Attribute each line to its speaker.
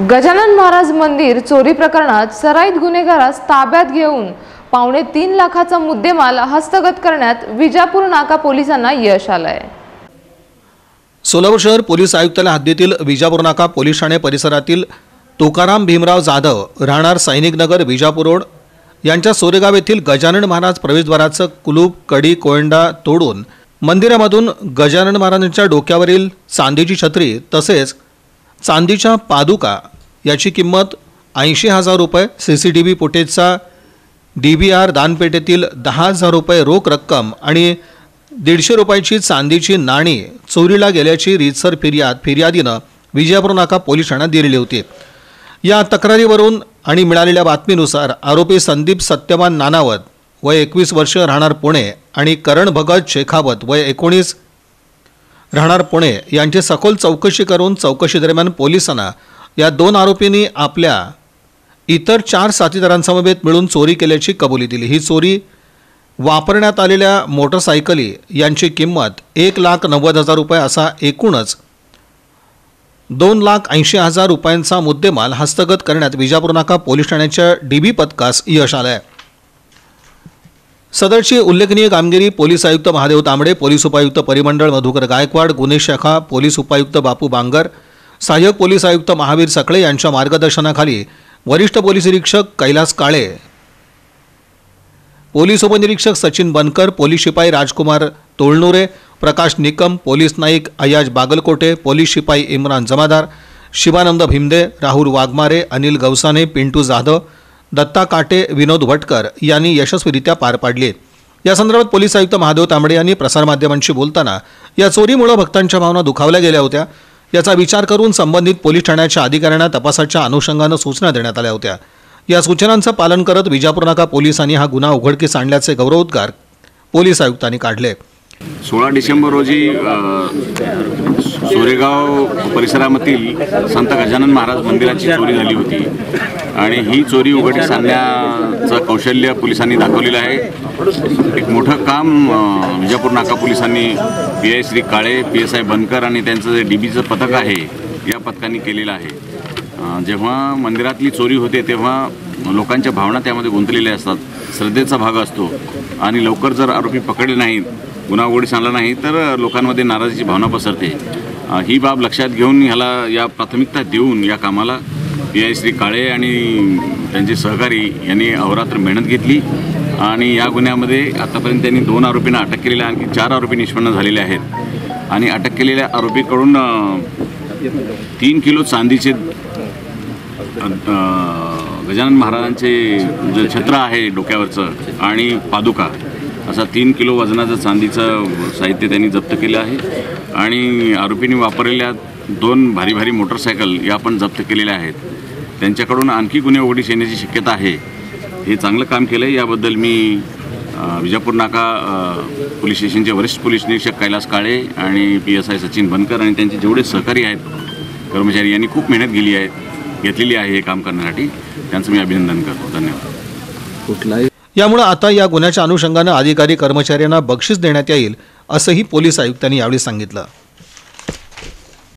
Speaker 1: गजानन महाराज मंदिर चोरी प्रकरणात सराईत गुन्हेगारास ताब्यात घेऊन पावणे तीन लाखाचा मुद्देमाल हस्तगत करण्यात विजापूर नाका पोलिसांना यश आलंय.
Speaker 2: सोलापूर शहर पोलीस आयुक्तालय हद्दीतील विजापूर नाका पोलीस ठाणे परिसरातील तुकाराम भीमराव जाधव राहणार सैनिकनगर विजापूर रोड यांच्या सोरेगाव येथील गजानन महाराज प्रवेशद्वाराचं कुलूप कडी कोयंडा तोडून मंदिरामधून गजानन महाराजांच्या डोक्यावरील चांदीची छत्री तसेच चांदीच्या पादुका याची किंमत ऐंशी हजार रुपये. सी सी टी व्ही फुटेजचा डी बी आर दानपेठेतील दहा हजार रुपये रोख रक्कम आणि दीडशे रुपयाची चांदीची नाणी चोरीला गेल्याची रीतसर फिर्याद फिर्यादीनं विजयपूर नाका पोलीस ठाण्यात दिलेली होती. या तक्रारीवरून आणि मिळालेल्या बातमीनुसार आरोपी संदीप सत्यवान नानावत वय एकवीस वर्ष राहणार पुणे आणि करण भगत शेखावत वय एकोणीस राहणार पुणे यांची सखोल चौकशी करून चौकशी दरम्यान पोलिसांना या दोन आरोपींनी आपल्या इतर चार साथीदारांसमवेत मिळून चोरी केल्याची कबुली दिली. ही चोरी वापरण्यात आलेल्या मोटरसायकली यांची किंमत एक लाख नव्वद हजार रुपये असा एकूणच दोन लाख ऐंशी हजार रुपयांचा मुद्देमाल हस्तगत करण्यात विजापूर नाका पोलीस ठाण्याच्या डीबी पथकास यश आलं आहे सदरची उल्लेखनीय कामगिरी पोलीस आयुक्त महादेव तांबडे पोलीस उपायुक्त परिमंडळ मधुकर गायकवाड गुन्हे शाखा पोलीस उपायुक्त बापू बांगर सहाय्यक पोलीस आयुक्त महावीर सकळे यांच्या मार्गदर्शनाखाली वरिष्ठ पोलीस निरीक्षक कैलास काळे पोलीस उपनिरीक्षक सचिन बनकर पोलीस शिपाई राजकुमार तोळनुरे प्रकाश निकम पोलीस नाईक अयाज बागलकोटे पोलीस शिपाई इम्रान जमादार शिवानंद भिमदे राहुल वाघमारे अनिल गवसाने पिंटू जाधव दत्ता काटे विनोद भटकर यांनी यशस्वीरित्या पार पाडली. या संदर्भात पोलीस आयुक्त महादेव तांबडे यांनी प्रसारमाध्यमांशी बोलताना या चोरीमुळे भक्तांच्या भावना दुखावल्या गेल्या होत्या. याचा विचार करून संबंधित पोलीस ठाण्याच्या अधिकाऱ्यांना तपासाच्या अनुषंगानं सूचना देण्यात आल्या होत्या. या सूचनांचं पालन करत विजापूर नाका पोलिसांनी हा गुन्हा उघडकीस आणल्याचे गौरवोद्गार पोलीस आयुक्तांनी काढले.
Speaker 3: सोळा डिसेंबर रोजी सोरेगाव परिसरामधील संत गजानन महाराज मंदिराची चोरी झाली होती. आणि ही चोरी उघडकीस आणण्याचं कौशल्य पोलिसांनी दाखवलेलं आहे. एक मोठं काम विजापूर नाका पोलिसांनी P I Shri Kale P S I Bankar आणि त्यांचं जे डी बीचं पथक आहे या पथकांनी केलेलं आहे. जेव्हा मंदिरातली चोरी होते तेव्हा लोकांच्या भावना त्यामध्ये गुंतलेल्या असतात. श्रद्धेचा भाग असतो. आणि लवकर जर आरोपी पकडले नाहीत गुन्हा उघडीस आणला नाही तर लोकांमध्ये नाराजीची भावना पसरते. ही बाब लक्षात घेऊन ह्याला या प्राथमिकता देऊन या कामाला पी आय श्री काळे आणि त्यांचे सहकारी यांनी अहोरात्र मेहनत घेतली आणि या गुन्ह्यामध्ये आतापर्यंत त्यांनी दोन आरोपींना अटक केलेल्या आणखी चार आरोपी निष्पन्न झालेले आहेत. आणि अटक केलेल्या आरोपीकडून तीन किलो चांदीचे गजानन महाराजांचे जे छत्र आहे डोक्यावरचं आणि पादुका असा तीन किलो वजनाचं चांदीचं साहित्य त्यांनी जप्त केलं आहे. आणि आरोपींनी वापरलेल्या दोन भारी भारी मोटरसायकल या पण जप्त केलेल्या आहेत. त्यांच्याकडून आणखी गुन्हे उघडीस येण्याची शक्यता आहे. हे चांगलं काम केलं आहे याबद्दल मी विजापूर नाका पोलीस स्टेशनचे वरिष्ठ पोलीस निरीक्षक कैलास काळे आणि P S I Sachin Bankar आणि त्यांचे जेवढे सहकारी आहेत कर्मचारी यांनी खूप मेहनत गेली आहे घेतलेली आहे हे काम करण्यासाठी. त्यांचं मी अभिनंदन करतो. धन्यवाद.
Speaker 2: यामुळे आता या गुन्ह्याच्या अनुषंगानं अधिकारी कर्मचाऱ्यांना बक्षीस देण्यात येईल असंही पोलीस आयुक्तांनी यावेळी सांगितलं.